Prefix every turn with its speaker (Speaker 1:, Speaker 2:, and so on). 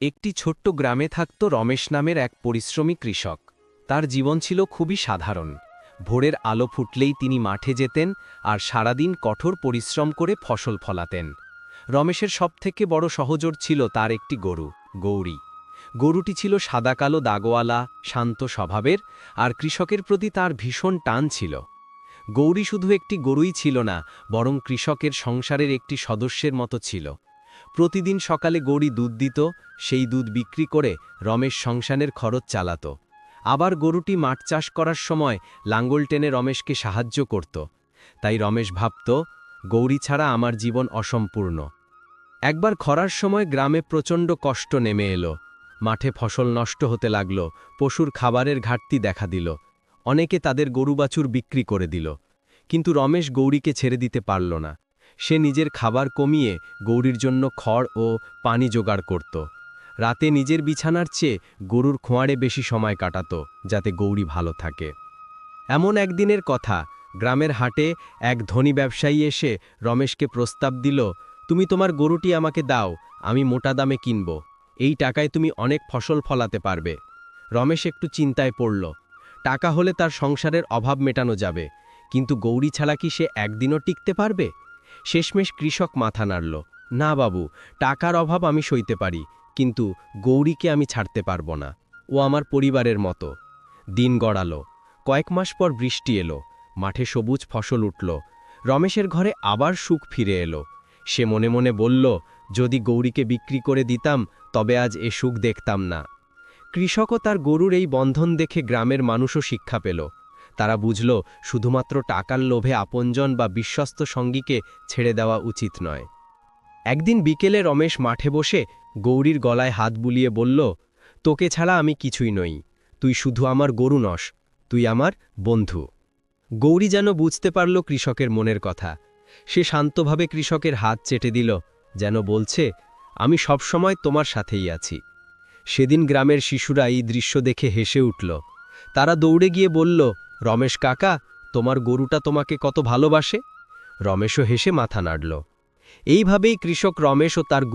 Speaker 1: একটি ছোট্ট গ্রামে থাকত রমেশ নামের এক পরিশ্রমী কৃষক। তার জীবন ছিল খুবই সাধারণ। ভোরের আলো ফুটলেই তিনি মাঠে যেতেন আর সারাদিন কঠোর পরিশ্রম করে ফসল ফলাতেন। রমেশের সবথেকে বড় সহজর ছিল তার একটি গরু, গৌরী। গরুটি ছিল সাদাকালো দাগওয়ালা, শান্ত স্বভাবের আর কৃষকের প্রতি তার ভীষণ টান ছিল। গৌরী শুধু একটি গরুই ছিল না, বরং কৃষকের সংসারের একটি সদস্যের মতো ছিল। প্রতিদিন সকালে গৌরী দুধ দিত, সেই দুধ বিক্রি করে রমেশ সংসানের খরচ চালাত। আবার গরুটি মাঠ চাষ করার সময় লাঙ্গল টেনে রমেশকে সাহায্য করত। তাই রমেশ ভাবত, গৌরী ছাড়া আমার জীবন অসম্পূর্ণ। একবার খরার সময় গ্রামে প্রচণ্ড কষ্ট নেমে এলো। মাঠে ফসল নষ্ট হতে লাগল, পশুর খাবারের ঘাটতি দেখা দিল। অনেকে তাদের গরু বাছুর বিক্রি করে দিল। কিন্তু রমেশ গৌরীকে ছেড়ে দিতে পারল না। সে নিজের খাবার কমিয়ে গৌরীর জন্য খড় ও পানি জোগাড় করত। রাতে নিজের বিছানার চেয়ে গরুর খোঁয়াড়ে বেশি সময় কাটাত, যাতে গৌরী ভালো থাকে। এমন একদিনের কথা, গ্রামের হাটে এক ধনী ব্যবসায়ী এসে রমেশকে প্রস্তাব দিল, তুমি তোমার গরুটি আমাকে দাও, আমি মোটা দামে কিনব। এই টাকায় তুমি অনেক ফসল ফলাতে পারবে। রমেশ একটু চিন্তায় পড়ল। টাকা হলে তার সংসারের অভাব মেটানো যাবে, কিন্তু গৌরী ছাড়া কি সে একদিনও টিকতে পারবে? শেষমেশ কৃষক মাথা নাড়ল, না বাবু, টাকার অভাব আমি সইতে পারি, কিন্তু গৌরীকে আমি ছাড়তে পারব না, ও আমার পরিবারের মতো। দিন গড়ালো, কয়েক মাস পর বৃষ্টি এলো, মাঠে সবুজ ফসল উঠল, রমেশের ঘরে আবার সুখ ফিরে এলো। সে মনে মনে বলল, যদি গৌরীকে বিক্রি করে দিতাম, তবে আজ এ সুখ দেখতাম না। কৃষকও তার গরুর এই বন্ধন দেখে গ্রামের মানুষও শিক্ষা পেল তারা বুঝল, শুধুমাত্র টাকার লোভে আপনজন বা বিশ্বস্ত সঙ্গীকে ছেড়ে দেওয়া উচিত নয়। একদিন বিকেলে রমেশ মাঠে বসে গৌরীর গলায় হাত বুলিয়ে বলল, তোকে ছাড়া আমি কিছুই নই। তুই শুধু আমার গরু নস, তুই আমার বন্ধু। গৌরী যেন বুঝতে পারল কৃষকের মনের কথা। সে শান্তভাবে কৃষকের হাত চেটে দিল, যেন বলছে, আমি সবসময় তোমার সাথেই আছি। সেদিন গ্রামের শিশুরা এই দৃশ্য দেখে হেসে উঠল। তারা দৌড়ে গিয়ে বলল রমেশ কাকা, তোমার গরুটা তোমাকে কত ভালোবাসে? রমেশও হেসে মাথা নাড়ল। এইভাবেই কৃষক রমেশ ও তার